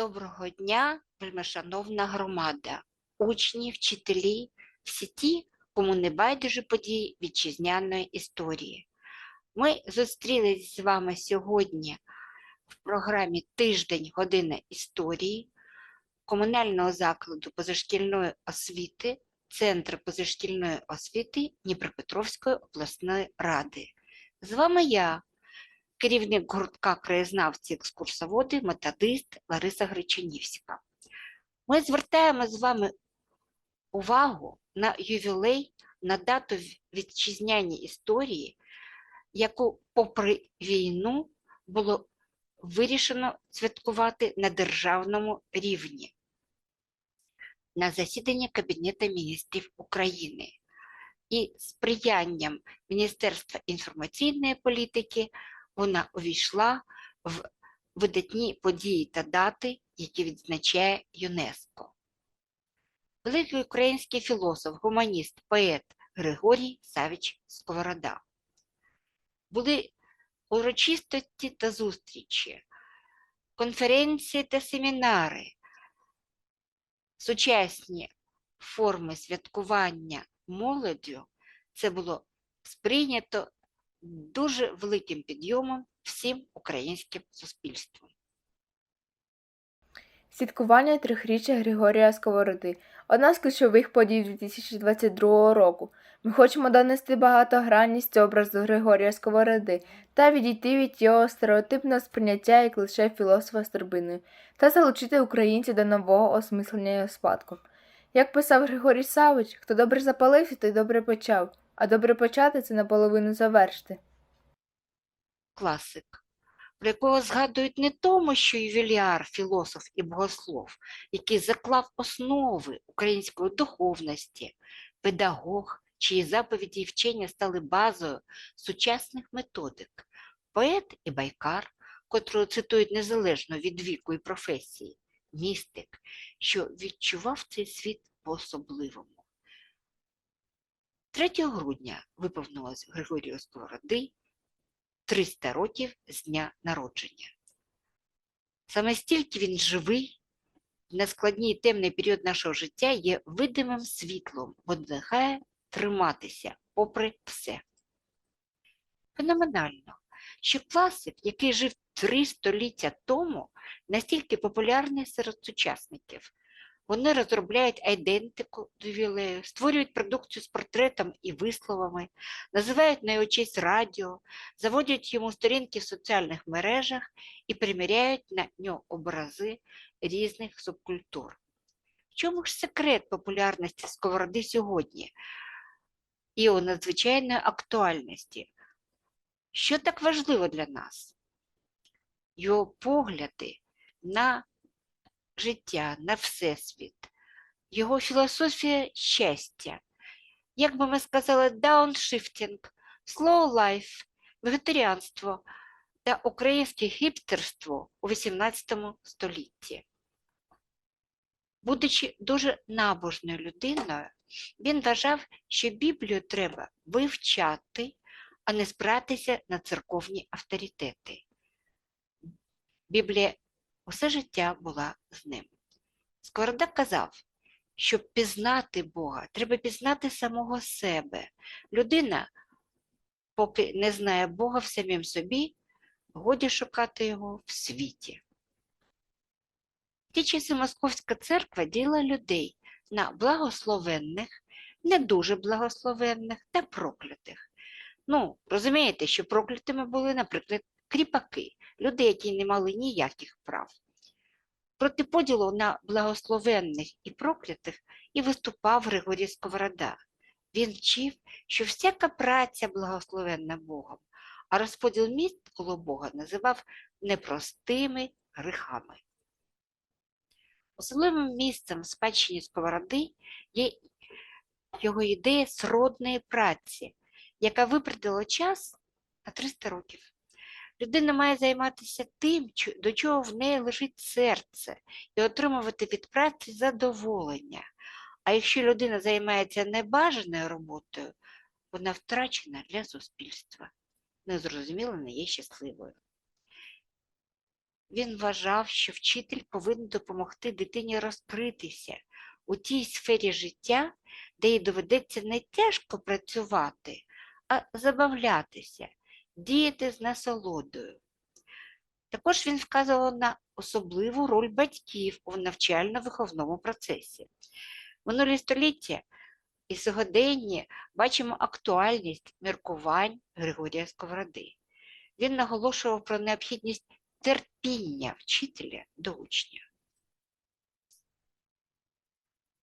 Доброго дня, вельмишановна громада, учні, вчителі, всі ті, кому не байдуже події вітчизняної історії. Ми зустрілись з вами сьогодні в програмі Тиждень година історії комунального закладу позашкільної освіти Центру позашкільної освіти Дніпропетровської обласної ради. З вами я, керівник гуртка краєзнавці екскурсоводи, методист Лариса Гречанівська. Ми звертаємо з вами увагу на ювілей, на дату вітчизняні історії, яку, попри війну, було вирішено святкувати на державному рівні на засіданні Кабінету міністрів України і сприянням Міністерства інформаційної політики вона увійшла в видатні події та дати, які відзначає ЮНЕСКО. Великий український філософ, гуманіст, поет Григорій Савіч Сковорода. Були урочистості та зустрічі, конференції та семінари, сучасні форми святкування молоддю, це було сприйнято дуже великим підйомом всім українським суспільством. Святкування трьохріччя Григорія Сковороди одна з ключових подій 2022 року. Ми хочемо донести багатогранність образу Григорія Сковороди та відійти від його стереотипного сприйняття як лише філософа з торбиною та залучити українців до нового осмислення його спадку. Як писав Григорій Савич, хто добре запалився, той добре почав, а добре почати це наполовину завершити. Класик, про якого згадують не тому, що ювіляр, філософ і богослов, який заклав основи української духовності, педагог, чиї заповіді і вчення стали базою сучасних методик, поет і байкар, котрого цитують незалежно від віку і професії, містик, що відчував цей світ по-особливому. 3 грудня виповнилось Григорію Сковороди 300 років з дня народження. Саме стільки він живий, в нескладній і темний період нашого життя є видимим світлом, бо надихає триматися попри все. Феноменально, що класик, який жив три століття тому, настільки популярний серед сучасників. Вони розробляють айдентику до ювілею, створюють продукцію з портретом і висловами, називають на його честь радіо, заводять йому сторінки в соціальних мережах і приміряють на нього образи різних субкультур. В чому ж секрет популярності сковороди сьогодні і його надзвичайної актуальності? Що так важливо для нас? Його погляди на життя, на всесвіт, його філософія щастя. Як би ми сказали, дауншифтинг, slow life, вегетаріанство та українське хіпстерство у XVIII столітті. Будучи дуже набожною людиною, він вважав, що Біблію треба вивчати, а не спиратися на церковні авторитети. Біблія усе життя була з ним. Сковорода казав, щоб пізнати Бога, треба пізнати самого себе. Людина, поки не знає Бога в самім собі, годі шукати його в світі. В ті часи Московська церква діла людей на благословенних, не дуже благословенних та проклятих. Ну, розумієте, що проклятими були, наприклад, кріпаки, люди, які не мали ніяких прав. Проти поділу на благословенних і проклятих і виступав Григорій Сковорода. Він вчив, що всяка праця благословенна Богом, а розподіл місць коло Бога називав непростими грехами. Особливим місцем в спадщині Сковороди є його ідея сродної праці, яка випередила час на 300 років. Людина має займатися тим, до чого в неї лежить серце, і отримувати від праці задоволення. А якщо людина займається небажаною роботою, вона втрачена для суспільства. Незрозуміло не є щасливою. Він вважав, що вчитель повинен допомогти дитині розкритися у тій сфері життя, де їй доведеться не тяжко працювати, а забавлятися, діяти з насолодою. Також він вказував на особливу роль батьків у навчально-виховному процесі. Минулі століття і сьогодення бачимо актуальність міркувань Григорія Сковороди. Він наголошував про необхідність терпіння вчителя до учня.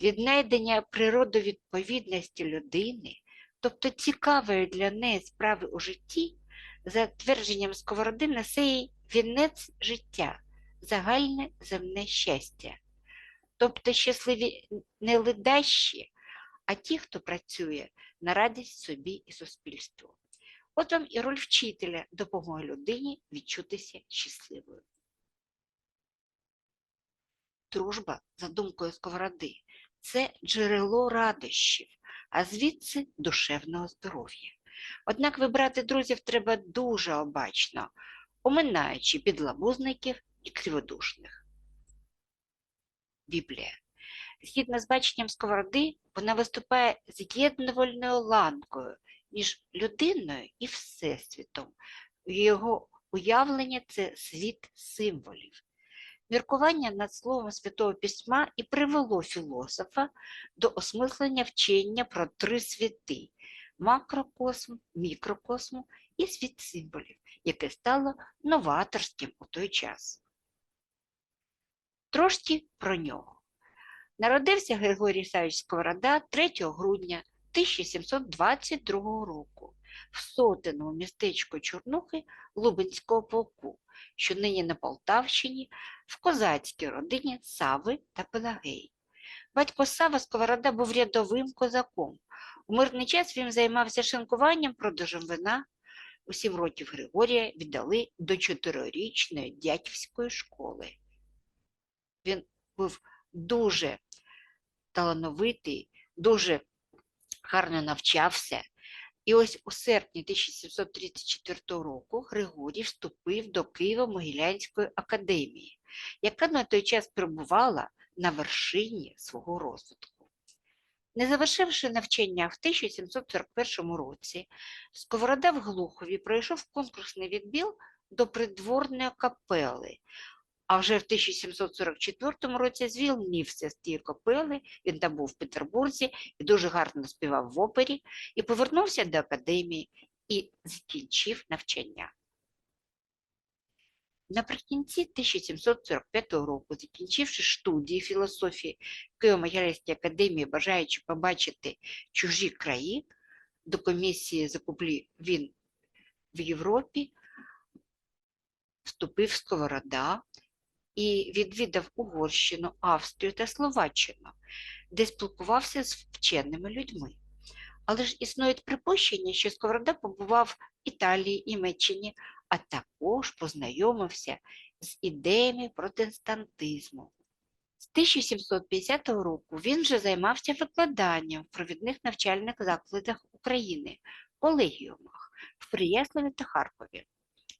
Віднайдення природовідповідності людини, тобто цікавої для неї справи у житті, за твердженням Сковороди несе їй вінець життя, загальне земне щастя. Тобто щасливі не ледащі, а ті, хто працює на радість собі і суспільству. От вам і роль вчителя допомоги людині відчутися щасливою. Дружба, за думкою Сковороди, це джерело радощів, а звідси душевного здоров'я. Однак вибрати друзів треба дуже обачно, оминаючи підлабузників і криводушних. Біблія. Згідно з баченням Сковороди, вона виступає з'єднувальною ланкою між людиною і Всесвітом. Його уявлення це світ символів. Міркування над словом Святого Письма і привело філософа до осмислення вчення про три світи макрокосм, мікрокосму і світ символів, яке стало новаторським у той час. Трошки про нього. Народився Григорій Ісаївич Сковорода 3 грудня 1722 року в сотеному містечку Чорнухи Лубенського полку, що нині на Полтавщині, в козацькій родині Сави та Пелагеї. Батько Сава Сковорода був рядовим козаком. У мирний час він займався шинкуванням, продажем вина. У сім років Григорія віддали до чотирирічної дядьківської школи. Він був дуже талановитий, дуже гарно навчався. І ось у серпні 1734 року Григорій вступив до Києво-Могилянської академії, яка на той час перебувала на вершині свого розвитку. Не завершивши навчання в 1741 році, Сковорода в Глухові пройшов конкурсний відбір до придворної капели, а вже в 1744 році звільнився з тієї капели, він там був в Петербурзі і дуже гарно співав в опері, і повернувся до академії і закінчив навчання. Наприкінці 1745 року, закінчивши студії філософії Києво-Могилянської академії, бажаючи побачити чужі краї, до комісії закуплі він в Європі, вступив Сковорода і відвідав Угорщину, Австрію та Словаччину, де спілкувався з вченими людьми. Але ж існують припущення, що Сковорода побував в Італії, Німеччині, а також познайомився з ідеями протестантизму. З 1750 року він вже займався викладанням в провідних навчальних закладах України, колегіумах в Прияславі та Харкові.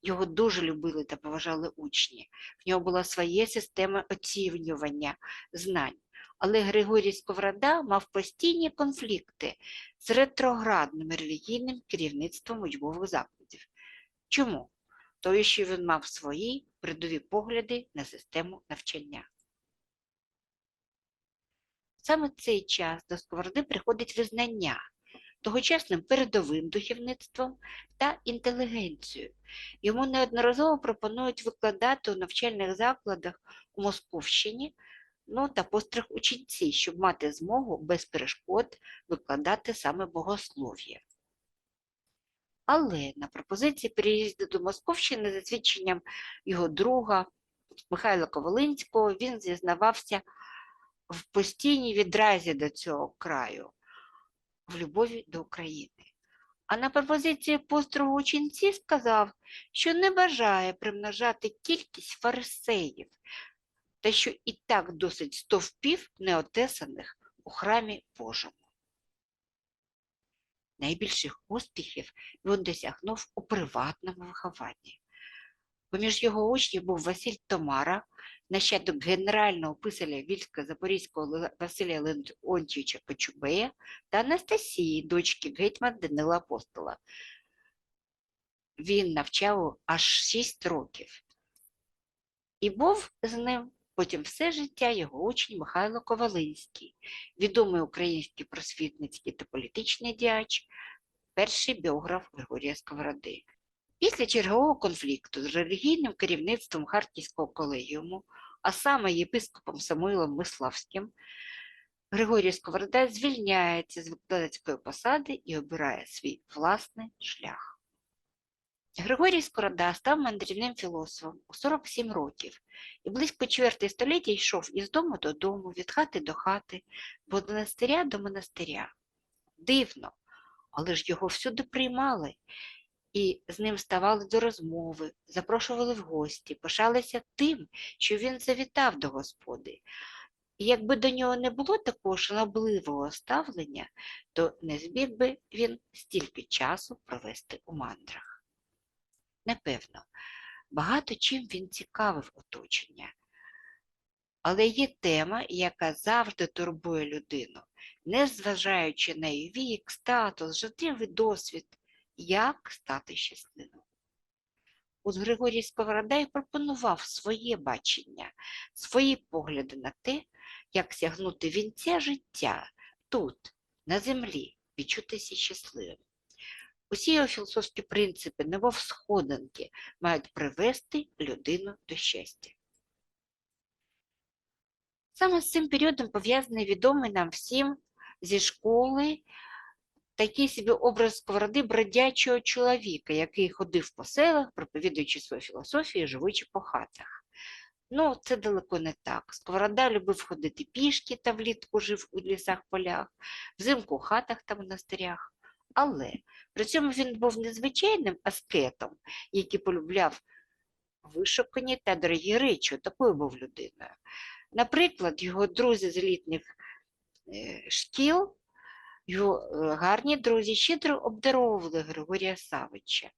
Його дуже любили та поважали учні. В нього була своя система оцінювання знань. Але Григорій Сковорода мав постійні конфлікти з ретроградним релігійним керівництвом учбових закладів. Чому? Тому що він мав свої передові погляди на систему навчання. Саме цей час до Сковороди приходить визнання тогочасним передовим духовництвом та інтелігенцією. Йому неодноразово пропонують викладати у навчальних закладах у Московщині ну, та постриг ученці, щоб мати змогу без перешкод викладати саме богослов'я. Але на пропозиції переїзду до Московщини за свідченням його друга Михайла Ковалинського він зізнавався в постійній відразі до цього краю, в любові до України. А на пропозиції построгу ученці сказав, що не бажає примножати кількість фарисеїв, та що і так досить стовпів неотесаних у храмі Божому. Найбільших успіхів він досягнув у приватному вихованні. Поміж його учнів був Василь Томара, нащадок генерального писаря Вільська Запорізького Василія Леонтьовича Кочубея та Анастасії, дочки гетьмана Данила Апостола. Він навчав аж 6 років. І був з ним потім все життя його учень Михайло Ковалинський, відомий український просвітницький та політичний діяч, перший біограф Григорія Сковороди. Після чергового конфлікту з релігійним керівництвом Харківського колегіуму, а саме єпископом Самуїлом Миславським, Григорій Сковорода звільняється з викладацької посади і обирає свій власний шлях. Григорій Скорода став мандрівним філософом у 47 років і близько чвертої століття йшов із дому додому, від хати до хати, від монастиря до монастиря. Дивно, але ж його всюди приймали і з ним ставали до розмови, запрошували в гості, пишалися тим, що він завітав до господи. І якби до нього не було такого шанобливого ставлення, то не зміг би він стільки часу провести у мандрах. Непевно, багато чим він цікавив оточення. Але є тема, яка завжди турбує людину, не зважаючи на її вік, статус, життєвий досвід, як стати щасливим. От Григорій Сковорода й пропонував своє бачення, свої погляди на те, як сягнути вінця життя тут, на землі, відчутися щасливим. Усі його філософські принципи, немов сходинки, мають привести людину до щастя. Саме з цим періодом пов'язаний відомий нам всім зі школи такий собі образ сковороди бродячого чоловіка, який ходив по селах, проповідуючи свою філософію, живучи по хатах. Ну, це далеко не так. Сковорода любив ходити пішки та влітку жив у лісах полях, взимку у хатах та монастирях. Але при цьому він був незвичайним аскетом, який полюбляв вишукані та дорогі речі. Такою був людиною. Наприклад, його друзі з елітних е, шкіл, його е, гарні друзі щедро обдаровували Григорія Савича,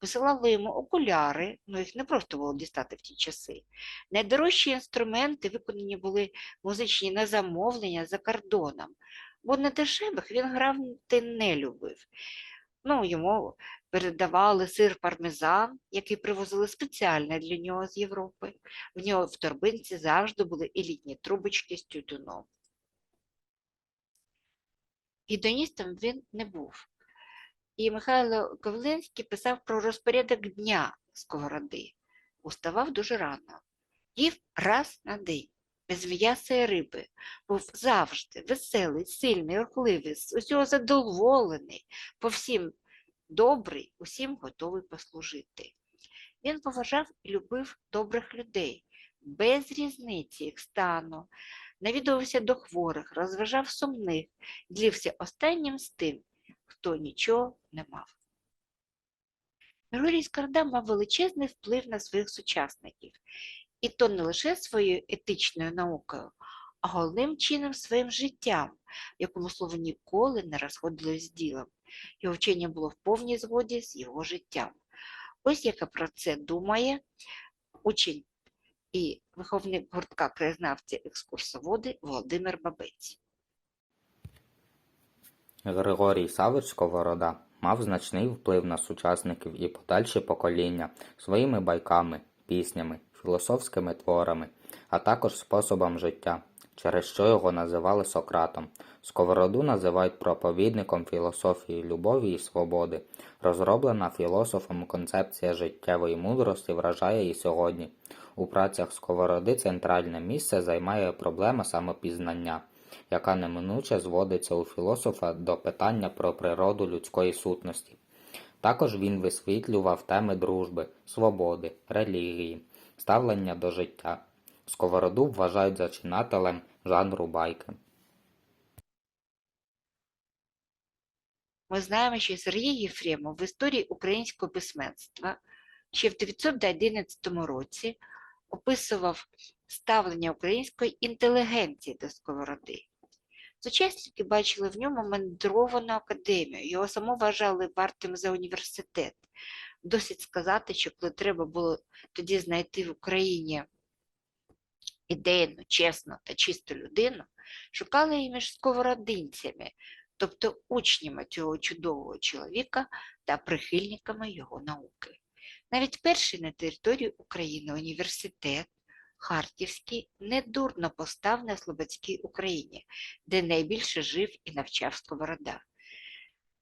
висилали йому окуляри, ну їх не просто було дістати в ті часи. Найдорожчі інструменти виконані були музичні на замовлення за кордоном, бо на дешевих він грати не любив. Ну, йому передавали сир пармезан, який привозили спеціально для нього з Європи. В нього в торбинці завжди були елітні трубочки з тютюном. Гідоністом він не був. І Михайло Ковлинський писав про розпорядок дня Сковороди. Уставав дуже рано, їв раз на день, без і риби, був завжди веселий, сильний, рухливий, усього задоволений, по всім добрий, усім готовий послужити. Він поважав і любив добрих людей, без різниці їх стану, навідувався до хворих, розважав сумних, ділився останнім з тим, хто нічого не мав. Григорій Скарда мав величезний вплив на своїх сучасників, і то не лише своєю етичною наукою, а головним чином своїм життям, якому слово ніколи не розходилось з ділом. Його вчення було в повній згоді з його життям. Ось яка про це думає учень і виховник гуртка краєзнавці екскурсоводи Володимир Бабець. Григорій Савич Сковорода мав значний вплив на сучасників і подальші покоління своїми байками, піснями, філософськими творами, а також способом життя, через що його називали Сократом. Сковороду називають проповідником філософії любові і свободи. Розроблена філософом концепція життєвої мудрості вражає і сьогодні. У працях Сковороди центральне місце займає проблема самопізнання яка неминуче зводиться у філософа до питання про природу людської сутності. Також він висвітлював теми дружби, свободи, релігії, ставлення до життя. Сковороду вважають зачинателем жанру байки. Ми знаємо, що Сергій Єфремов в історії українського письменства ще в 911 році описував ставлення української інтелігенції до сковороди. Сучасники бачили в ньому мандровану академію, його само вважали вартим за університет. Досить сказати, що коли треба було тоді знайти в Україні ідейну, чесну та чисту людину, шукали її між сковородинцями, тобто учнями цього чудового чоловіка та прихильниками його науки. Навіть перший на території України університет Харківський недурно постав на Слободській Україні, де найбільше жив і навчав Сковорода.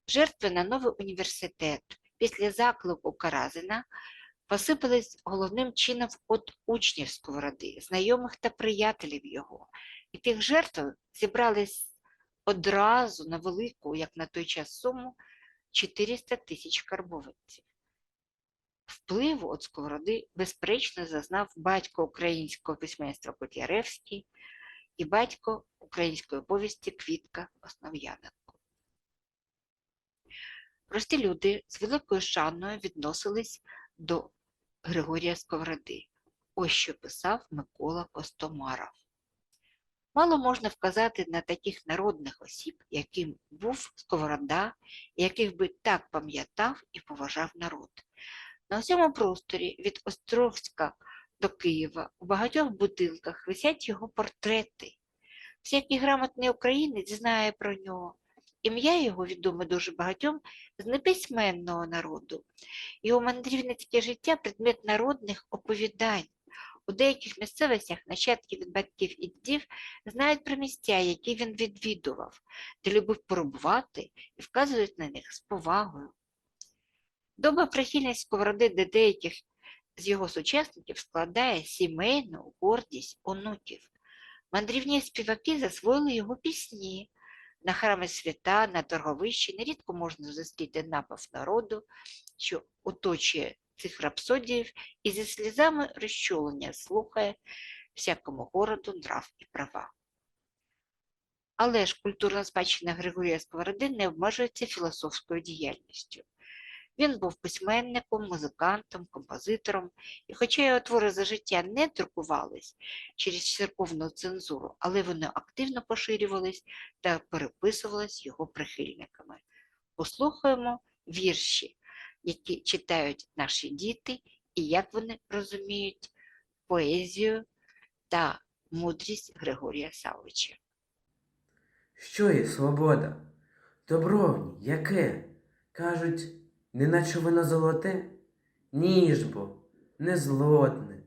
Жертви на новий університет після заклику Каразина посипались головним чином від учнів Сковороди, знайомих та приятелів його. І тих жертв зібрались одразу на велику, як на той час, суму 400 тисяч карбованців. Впливу від Сковороди безперечно зазнав батько українського письменства Котляревський і батько української повісті Квітка Основ'яненко. Прості люди з великою шаною відносились до Григорія Сковороди. Ось що писав Микола Костомаров. Мало можна вказати на таких народних осіб, яким був Сковорода, яких би так пам'ятав і поважав народ. На всьому просторі від Островська до Києва у багатьох будинках висять його портрети. Всякий грамотний українець знає про нього. Ім'я його відоме дуже багатьом з неписьменного народу. Його мандрівницьке життя предмет народних оповідань. У деяких місцевостях нащадки від батьків і дідів знають про місця, які він відвідував, де любив перебувати і вказують на них з повагою. Доба прихильність сковороди до деяких з його сучасників складає сімейну гордість онуків. Мандрівні співаки засвоїли його пісні. На храми свята, на торговищі нерідко можна зустріти напав народу, що оточує цих рапсодіїв і зі слізами розчулення слухає всякому городу нрав і права. Але ж культурна спадщина Григорія Сковороди не обмежується філософською діяльністю. Він був письменником, музикантом, композитором, і хоча його твори за життя не друкувались через церковну цензуру, але вони активно поширювались та переписувались його прихильниками. Послухаємо вірші, які читають наші діти, і як вони розуміють поезію та мудрість Григорія Савича. Що є свобода? Добро яке? Кажуть, неначе воно золоте? Ні ж бо, не злотне.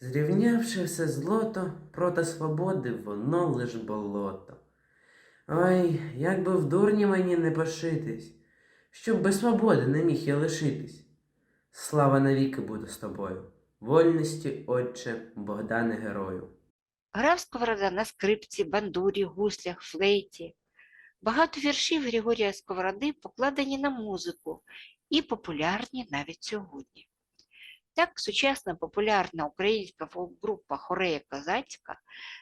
Зрівнявши все злото проти свободи, воно лиш болото. Ой, як би в дурні мені не пошитись, щоб без свободи не міг я лишитись. Слава навіки буде з тобою, вольності, отче, Богдане герою. Грав Сковорода на скрипці, бандурі, гуслях, флейті. Багато віршів Григорія Сковороди покладені на музику і популярні навіть сьогодні. Так, сучасна популярна українська фолк-група Хорея Козацька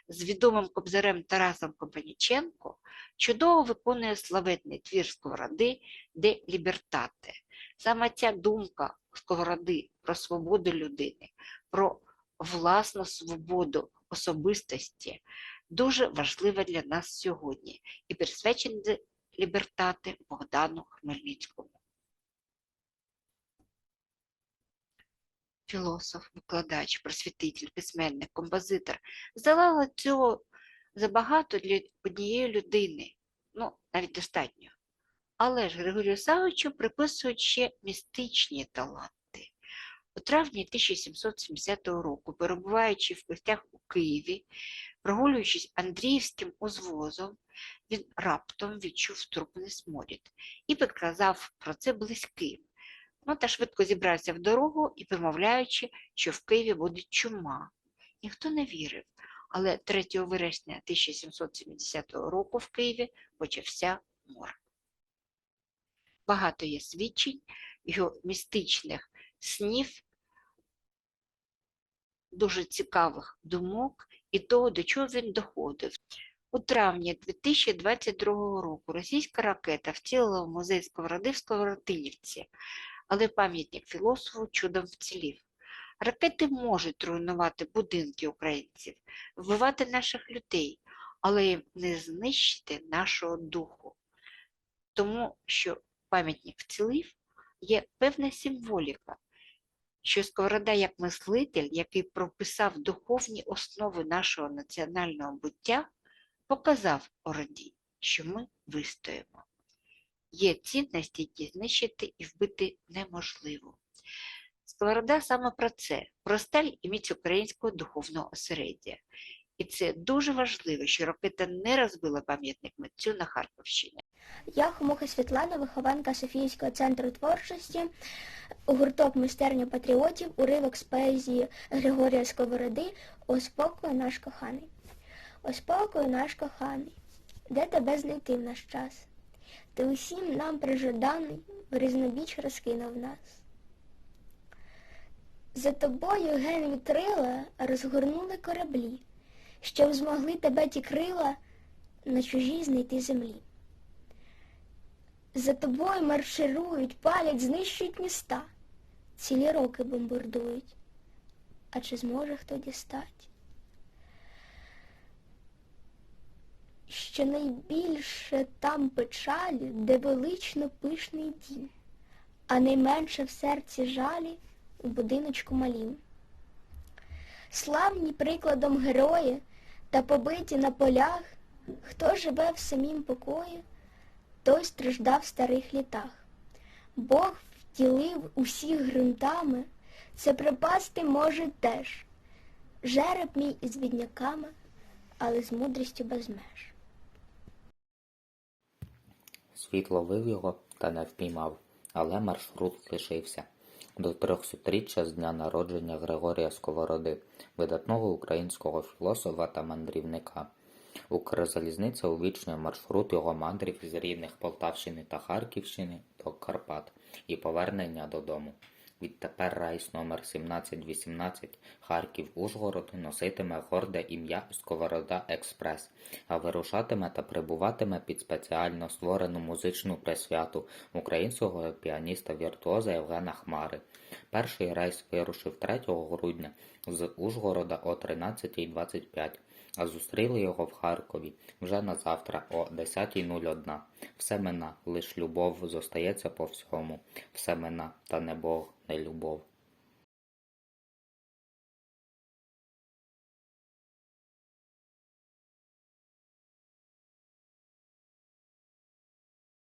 з відомим кобзарем Тарасом Компаніченко чудово виконує славетний твір Сковороди «Де лібертате». Саме ця думка Сковороди про свободу людини, про власну свободу особистості дуже важлива для нас сьогодні і присвячена «Де лібертате Богдану Хмельницькому. Філософ, викладач, просвітитель, письменник, композитор, здавала цього забагато для однієї людини, ну, навіть достатньо. Але ж Григорію Савичу приписують ще містичні таланти. У травні 1770 року, перебуваючи в гостях у Києві, прогулюючись Андріївським узвозом, він раптом відчув трупний сморід і підказав про це близьким. Ну та швидко зібрався в дорогу і вимовляючи, що в Києві буде чума. Ніхто не вірив, але 3 вересня 1770 року в Києві почався мор. Багато є свідчень його містичних снів, дуже цікавих думок і того, до чого він доходив. У травні 2022 року російська ракета вцілила в музей Сковороди в Сковородинівці, але пам'ятник філософу чудом вцілів. Ракети можуть руйнувати будинки українців, вбивати наших людей, але не знищити нашого духу. Тому що пам'ятник вцілив, є певна символіка, що Сковорода як мислитель, який прописав духовні основи нашого національного буття, показав Ороді, що ми вистоїмо. Є цінності, які знищити і вбити неможливо. Сковорода саме про це, про сталь і міць українського духовного осереддя. І це дуже важливо, що ракета не розбила пам'ятник митцю на Харківщині. Я Хомуха Світлана, вихованка Софійського центру творчості, гурток майстерня патріотів, уривок з поезії Григорія Сковороди «О спокою наш коханий». О спокою наш коханий, де тебе знайти в наш час? Ти усім нам прижаданий, в розкинув нас. За тобою ген вітрила розгорнули кораблі, щоб змогли тебе ті крила на чужій знайти землі. За тобою марширують, палять, знищують міста, цілі роки бомбардують. А чи зможе хто дістать? Що найбільше там печалі, де велично пишний дім, а найменше в серці жалі у будиночку малім. Славні прикладом герої та побиті на полях, хто живе в самім покої, той страждав в старих літах. Бог втілив усіх ґрунтами, це припасти може теж. Жереб мій із бідняками, але з мудрістю без меж. Світ ловив його та не впіймав, але маршрут лишився. До трьохсотріччя з дня народження Григорія Сковороди, видатного українського філософа та мандрівника. Укрзалізниця увічнює маршрут його мандрів з рідних Полтавщини та Харківщини до Карпат і повернення додому. Відтепер рейс номер 1718 Харків-Ужгород носитиме горде ім'я Сковорода Експрес, а вирушатиме та прибуватиме під спеціально створену музичну присвяту українського піаніста-віртуоза Євгена Хмари. Перший рейс вирушив 3 грудня з Ужгорода о 13.25, а зустріли його в Харкові вже на завтра о 10.01. Все мина, лиш любов зостається по всьому, все мина, та не Бог, не любов.